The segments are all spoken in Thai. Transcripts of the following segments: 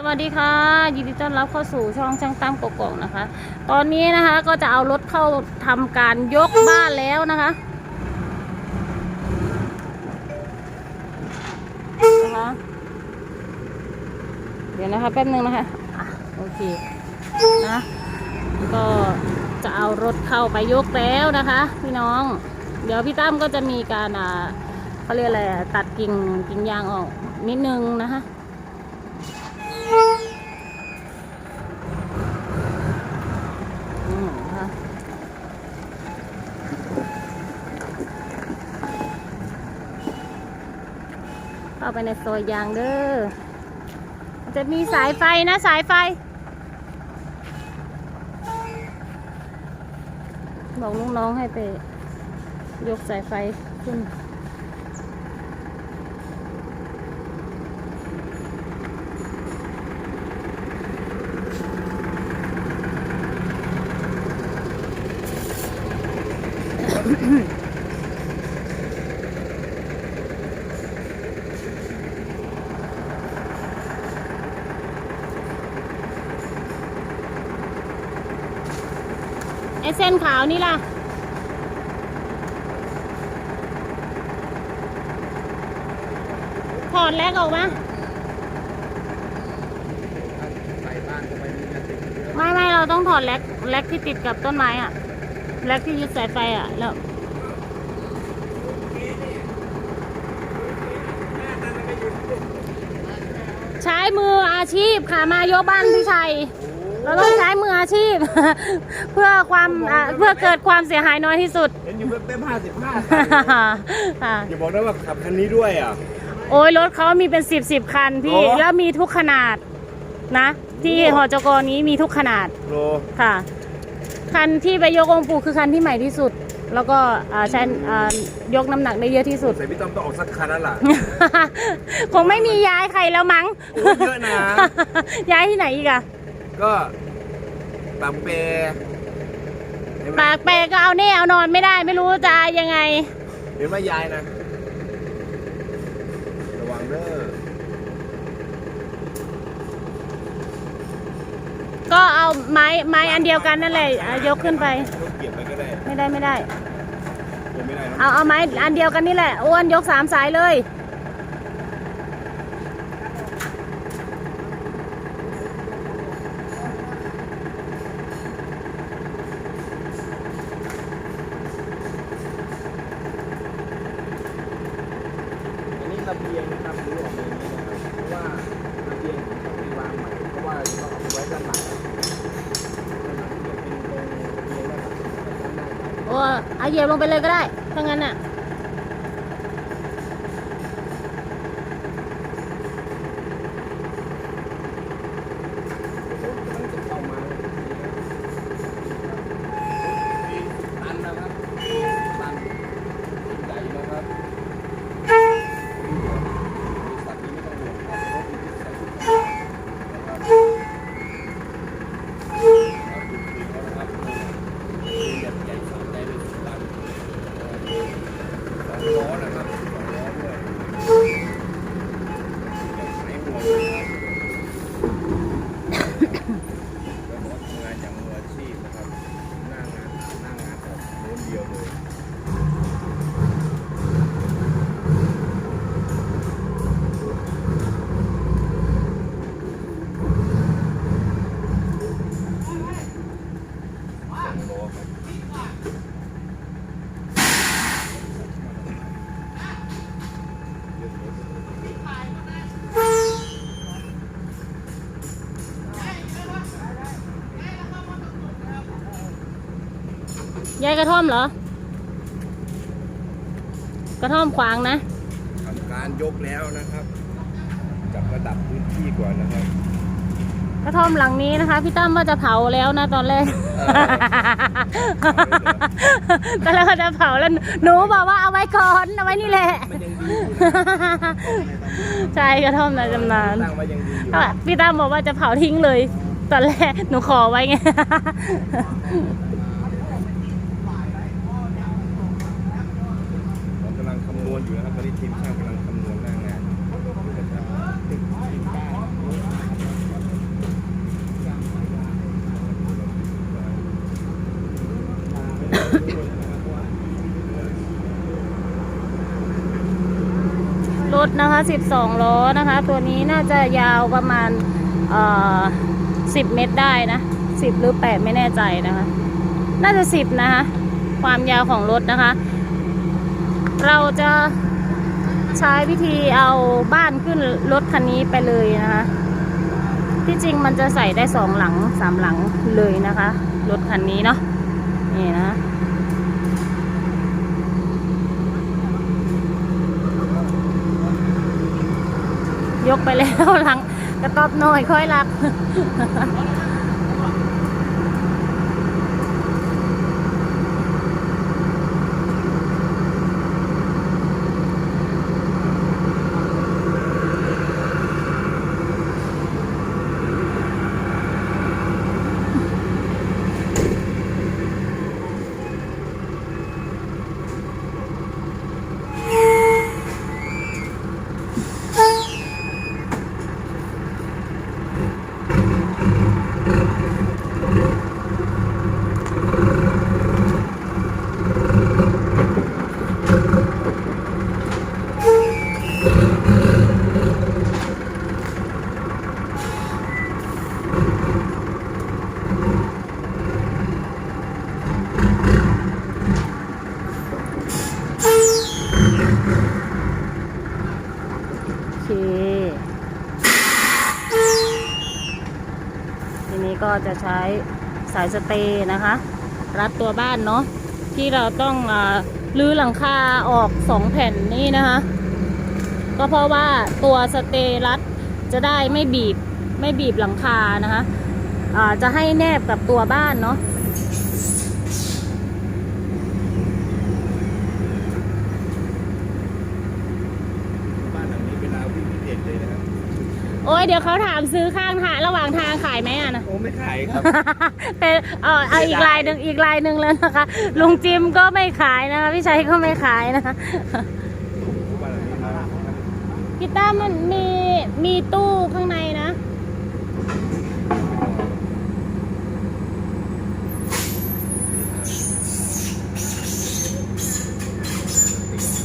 สวัสดีค่ะยินดีต้อนรับเข้าสู่ช่องช่างตั้มกกอกนะคะ ตอนนี้นะคะก็จะเอารถเข้าทำการยกบ้านแล้วนะคะนะคะเดี๋ยวนะคะแป๊บนึงนะคะโอเคนะก็จะเอารถเข้าไปยกแล้วนะคะ พี่น้อง เดี๋ยวพี่ตั้มก็จะมีการอ่าเขาเรียกอะไรตัดกิ่งกิ่งยางออกนิดนึงนะคะ อืมค่ะเข้าไปในซอยยางเด้อจะมีสายไฟนะสายไฟ บอกลูกน้องให้ไปยกสายไฟขึ้นไอเส้นขาวนี่ล่ะ ถอดแลกออกมาไม่ไม่ไม่เราต้องถอดแลกแลกที่ติดกับต้นไม้อะแลกที่ยึดสายไฟอะแล้วใช้มืออาชีพค่ะ มายกบ้านพี่ชัย เราต้องใช้มืออาชีพ เพื่อความอะเพื่อเกิดความเสียหายน้อยที่สุด เห็นอยู่เต็มห้าสิบห้าค่ะอย่าบอกนะว่าขับคันนี้ด้วยอะ โอ้ยรถเขามีเป็นสิบสิบคันพี่ โอ้ แล้วมีทุกขนาดนะ ที่โอ้หอจกนี้มีทุกขนาดโลค่ะ คันที่ไปยกองค์ปู่คือคันที่ใหม่ที่สุด แล้วก็อ่าใช้อ่ายกน้ำหนักได้เยอะที่สุด ใส่พี่ต้อมต้องออกสักคันแล้วล่ะ คงไม่มีย้ายใครแล้วมั้ง โอ้เยอะนะ ย้ายที่ไหนอีกอะก็ บางเปเห็นไหมปากแปรก็เอาแน่เอานอนไม่ได้ไม่รู้จะยังไง เห็นไหมยายนะ ระวังเด้อก็เอาไม้ไม้อันเดียวกันนั่นแหละอะยกขึ้นไปยกเกียบไปก็ได้ไม่ได้ไม่ได้ เกียบไม่ได้เนอะเอาเอาไม้อันเดียวกันนี่แหละอ้วนยกสามสายเลย อันนี้ระเบียงนะครับดูออกมาอย่างนี้นะครับเพราะว่าระเบียงผมต้องไปวางใหม่เพราะว่าต้องเอาไปไว้ด้านหลังด้านหลังจะเป็นตรงระเบียงด้านหลังด้านหน้า โอ้ เหยียบลงไปเลยก็ได้ถ้างั้นอะ ยายกระท่อมเหรอ กระท่อมขวางนะทำการยกแล้วนะครับ จับระดับพื้นที่ก่อนนะครับ กระท่อมหลังนี้นะคะ พี่ตั้มว่าจะเผาแล้วนะตอนแรกตอนแรกก็จะเผาแล้วหนูบอกว่าเอาไว้ก่อนเอาไว้นี่แหละมันยังดีอยู่นะใช่กระท่อมในตำนานตั้งไว้ยังดีอยู่อะพี่ตั้มบอกว่าจะเผาทิ้งเลย ตอนแรกหนูขอไว้ไง นี้ทีมช่างกำลังคำนวณหน้างานรถนะคะ 12 ล้อนะคะ ตัวนี้น่าจะยาวประมาณ10 เมตรได้นะ 10 หรือ 8 ไม่แน่ใจนะคะ น่าจะ 10 นะคะ ความยาวของรถนะคะ เราจะ ใช้วิธีเอาบ้านขึ้นรถคันนี้ไปเลยนะคะ ที่จริงมันจะใส่ได้สองหลังสามหลังเลยนะคะ รถคันนี้เนาะนี่นะยกไปแล้วหลังกระตอบหน่อยค่อยรัก โอเค ทีนี้ก็จะใช้สายสเตย์นะคะ รัดตัวบ้านเนาะที่เราต้องลื้อหลังคาออกสองแผ่นนี่นะคะ ก็เพราะว่าตัวสเตย์รัดจะได้ไม่บีบไม่บีบหลังคานะคะะจะให้แนบกับตัวบ้านเนาะ บ้านหลังนี้เป็นอาวิ่งพิเศษเลยนะครับ โอ้ยเดี๋ยวเขาถามซื้อข้างทางระหว่างทางขายไหมอะนะ โอ้ไม่ขายครับ เป็นเออเอาอีกลายหนึ่งอีกลายหนึ่งแล้วนะคะ ลุงจิมก็ไม่ขายนะคะพี่ชัยก็ไม่ขายนะคะบ้านหลังนี้มากีตาร์มันมีมีตู้ข้างในนะ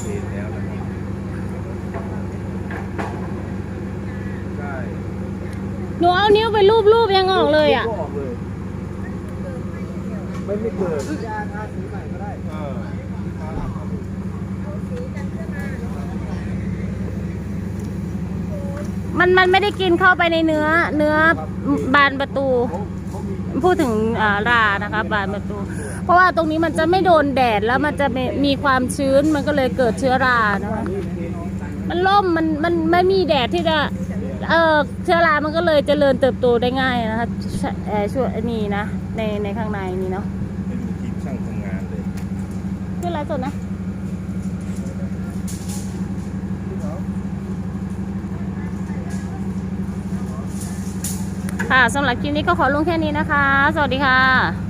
เห็นแล้วนะครับใช่ หนูเอานิ้ว ไปรูปรูปยังออกเลยอะ ก็ออกเลยไม่ไม่เกิดยาทาสีใหม่ก็ได้เออมันมันไม่ได้กินเข้าไปในเนื้อ เนื้อบานประตูเขาเขามีพูดถึงอ่ารานะคะบานประตู เพราะว่าตรงนี้มันจะไม่โดนแดดแล้วมันจะมีมีความชื้นมันก็เลยเกิดเชื้อรานะคะมันล่มมันมันไม่มีแดดที่จะ เออเชื้อรามันก็เลยเจริญเติบโตได้ง่ายนะคะชเอ่อช่วยอันนี้นะในในข้างในนี่เนาะเป็นทีมช่างทำงานเลยขึ้นไลฟ์สดนะ ค่ะสำหรับคลิปนี้ก็ขอลงแค่นี้นะคะ สวัสดีค่ะ